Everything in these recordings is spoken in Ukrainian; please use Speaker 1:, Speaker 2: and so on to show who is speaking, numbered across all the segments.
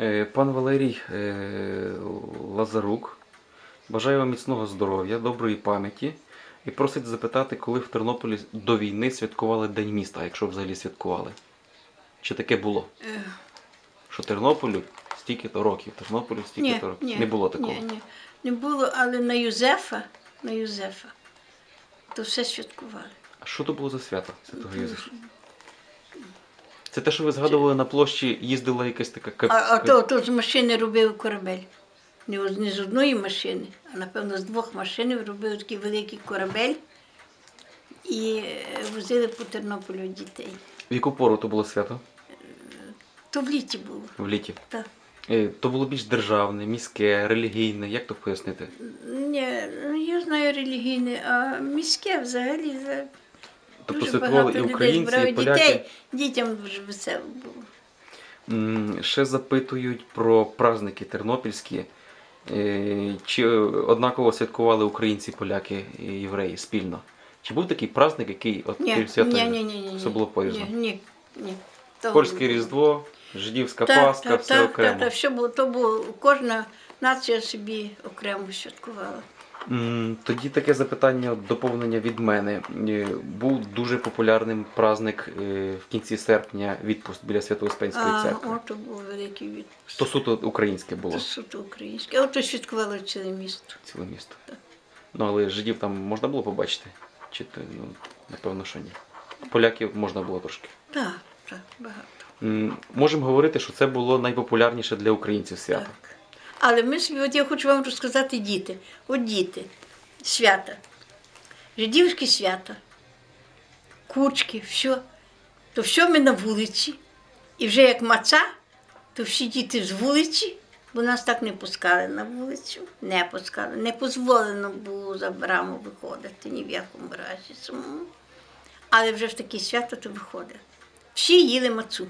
Speaker 1: Е, Пан Валерій е, Лазарук бажає вам міцного здоров'я, доброї пам'яті і просить запитати, коли в Тернополі до війни святкували День міста, якщо взагалі святкували. Чи таке було?
Speaker 2: Е,
Speaker 1: Що Тернополю стільки-то років, Тернополю стільки-то років. не було такого.
Speaker 2: Ні, ні, не було, але на Юзефа, на Юзефа, то все святкували.
Speaker 1: А що то було за свято Святого Юзефа? Це те, що ви згадували на площі, їздила якась така кап...
Speaker 2: А, а то, то з машини робив корабель. Не, з- не з одної машини, а напевно з двох машин робив такий великий корабель і е, возили по Тернополю дітей.
Speaker 1: В яку пору то було свято?
Speaker 2: То в літі було.
Speaker 1: В літі.
Speaker 2: Так.
Speaker 1: Е, То було більш державне, міське, релігійне. Як то пояснити?
Speaker 2: Ні, я знаю релігійне, а міське взагалі за
Speaker 1: Тобто
Speaker 2: дуже
Speaker 1: святкували
Speaker 2: багато
Speaker 1: і
Speaker 2: людей
Speaker 1: українці,
Speaker 2: збирали
Speaker 1: і поляки.
Speaker 2: дітей. Дітям дуже весело було.
Speaker 1: М, Ще запитують про праздники тернопільські. Е, Чи однаково святкували українці, поляки і євреї спільно? Чи був такий праздник, який от
Speaker 2: Ні,
Speaker 1: свята
Speaker 2: ні, ні, ні, ні,
Speaker 1: все було порізно?
Speaker 2: Ні, ні, ні. Того
Speaker 1: Польське
Speaker 2: не було.
Speaker 1: Різдво, жидівська
Speaker 2: Так,
Speaker 1: Пасха,
Speaker 2: так,
Speaker 1: все
Speaker 2: так,
Speaker 1: окремо.
Speaker 2: Так, так, все було, то було, кожна нація собі окремо святкувала.
Speaker 1: Тоді таке запитання, доповнення від мене. Е, Був дуже популярним праздник е, в кінці серпня відпуст біля Свято-Успенської
Speaker 2: А,
Speaker 1: церкви.
Speaker 2: ото був великий відпуск.
Speaker 1: То суто українське було
Speaker 2: То суто українське. А ото святкувало ціле місто.
Speaker 1: ціле місто. Ну але жидів там можна було побачити? Чи то, ну, напевно, що ні. Поляків можна було трошки.
Speaker 2: Так, так, багато.
Speaker 1: Можемо говорити, що це було найпопулярніше для українців свято.
Speaker 2: Так. Але ми собі, от я хочу вам розказати діти. От діти, свята. Жидівські свята, кучки, все. То все ми на вулиці. І вже як маца, то всі діти з вулиці, бо нас так не пускали на вулицю. Не пускали. Не дозволено було за браму виходити ні в якому разі. самому. Але вже в такі свята то виходить. Всі їли мацу.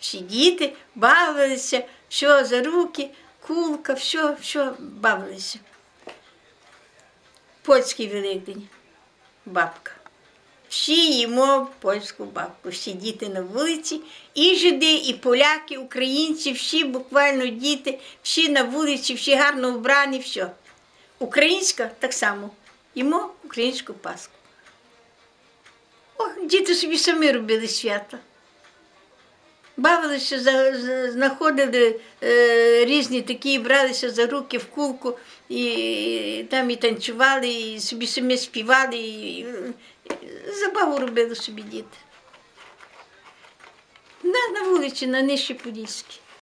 Speaker 2: Всі діти бавилися, все за руки, кулка, все, все бавилися. Польський Великдень, бабка. Всі їмо польську бабку, всі діти на вулиці, і жиди, і поляки, українці, всі буквально діти, всі на вулиці, всі гарно вбрані, все. Українська так само. Їмо українську паску. О, діти собі самі робили свята. Бавилися, знаходили е, різні такі, бралися за руки в кулку, і, там і танцювали, і собі самі співали, і забаву робили собі діти. На, на вулиці, на Нижчій Подільській.